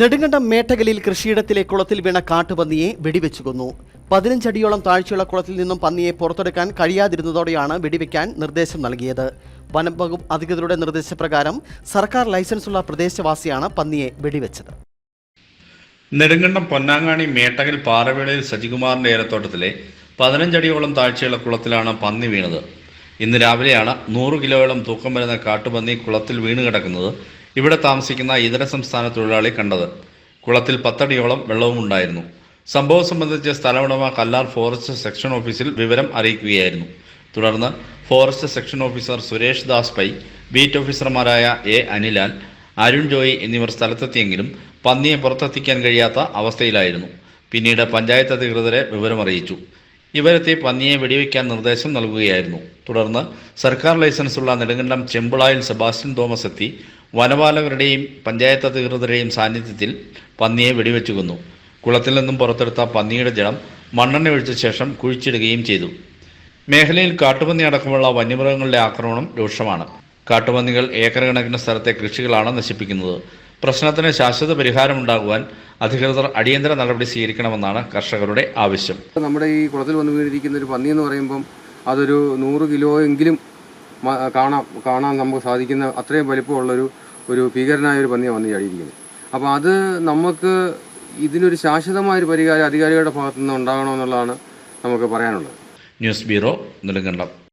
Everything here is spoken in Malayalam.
നെടുങ്കണ്ടം മേട്ടകലിൽ കൃഷിയിടത്തിലെ കുളത്തിൽ വീണ കാട്ടുപന്നിയെ വെടിവെച്ചു കൊന്നു പതിനഞ്ചടിയോളം താഴ്ചയുള്ള കുളത്തിൽ നിന്നും പന്നിയെ പുറത്തെടുക്കാൻ കഴിയാതിരുന്നതോടെയാണ് വെടിവെക്കാൻ നിർദ്ദേശം നൽകിയത്. വനം വകുപ്പ് അധികൃതരുടെ നിർദ്ദേശപ്രകാരം സർക്കാർ ലൈസൻസുള്ള പ്രദേശവാസിയാണ് പന്നിയെ വെടിവെച്ചത്. നെടുങ്കണ്ടം പൊന്നാങ്ങാണി മേട്ടകൽ പാറവേളയിൽ സജികുമാറിന്റെ ഏലത്തോട്ടത്തിലെ പതിനഞ്ചടിയോളം താഴ്ചയുള്ള കുളത്തിലാണ് പന്നി വീണത്. ഇന്ന് രാവിലെയാണ് നൂറ് കിലോയോളം തൂക്കം വരുന്ന കാട്ടുപന്നി കുളത്തിൽ വീണ് കിടക്കുന്നത് ഇവിടെ താമസിക്കുന്ന ഇതര സംസ്ഥാന തൊഴിലാളി കണ്ടത്. കുളത്തിൽ പത്തടിയോളം വെള്ളവും ഉണ്ടായിരുന്നു. സംഭവം സംബന്ധിച്ച് സ്ഥലമുടമ കല്ലാർ ഫോറസ്റ്റ് സെക്ഷൻ ഓഫീസിൽ വിവരം അറിയിക്കുകയായിരുന്നു. തുടർന്ന് forest section officer Suresh Das Pai beat ഓഫീസർമാരായ എ അനിലാൽ അരുൺ ജോയി എന്നിവർ സ്ഥലത്തെത്തിയെങ്കിലും പന്നിയെ പുറത്തെത്തിക്കാൻ കഴിയാത്ത അവസ്ഥയിലായിരുന്നു. പിന്നീട് പഞ്ചായത്ത് അധികൃതരെ വിവരമറിയിച്ചു ഇവരെത്തി പന്നിയെ വെടിവെക്കാൻ നിർദ്ദേശം നൽകുകയായിരുന്നു. തുടർന്ന് സർക്കാർ ലൈസൻസുള്ള നെടുങ്കണ്ടം ചെമ്പിളായിൽ സെബാസ്റ്റ്യൻ തോമസ് എത്തി വനപാലകരുടെയും പഞ്ചായത്ത് അധികൃതരുടെയും സാന്നിധ്യത്തിൽ പന്നിയെ വെടിവെച്ചു കൊന്നു കുളത്തിൽ നിന്നും പുറത്തെടുത്ത പന്നിയുടെ ജലം മണ്ണെണ്ണ ഒഴിച്ച ശേഷം കുഴിച്ചിടുകയും ചെയ്തു. മേഖലയിൽ കാട്ടുപന്നി അടക്കമുള്ള വന്യമൃഗങ്ങളുടെ ആക്രമണം രൂക്ഷമാണ്. കാട്ടുപന്നികൾ ഏക്കർ കണക്കിന് സ്ഥലത്തെ കൃഷികളാണ് നശിപ്പിക്കുന്നത്. പ്രശ്നത്തിന് ശാശ്വത പരിഹാരമുണ്ടാകുവാൻ അധികൃതർ അടിയന്തര നടപടി സ്വീകരിക്കണമെന്നാണ് കർഷകരുടെ ആവശ്യം. നമ്മുടെ ഈ കുളത്തിൽ വന്നു വീണിരിക്കുന്ന ഒരു പന്നി എന്ന് പറയുമ്പം അതൊരു നൂറ് കിലോ എങ്കിലും കാണാം കാണാൻ നമുക്ക് സാധിക്കുന്ന അത്രയും വലിപ്പമുള്ളൊരു ഒരു ഭീകരനായ ഒരു പന്നിയാണ് വന്ന് ചാടിയിരിക്കുന്നത്. അപ്പോൾ അത് നമുക്ക് ഇതിനൊരു ശാശ്വതമായ ഒരു പരിഹാരം അധികാരികളുടെ ഭാഗത്തുനിന്ന് ഉണ്ടാകണമെന്നുള്ളതാണ് നമുക്ക് പറയാനുള്ളത്. News bureau Nedumkandam.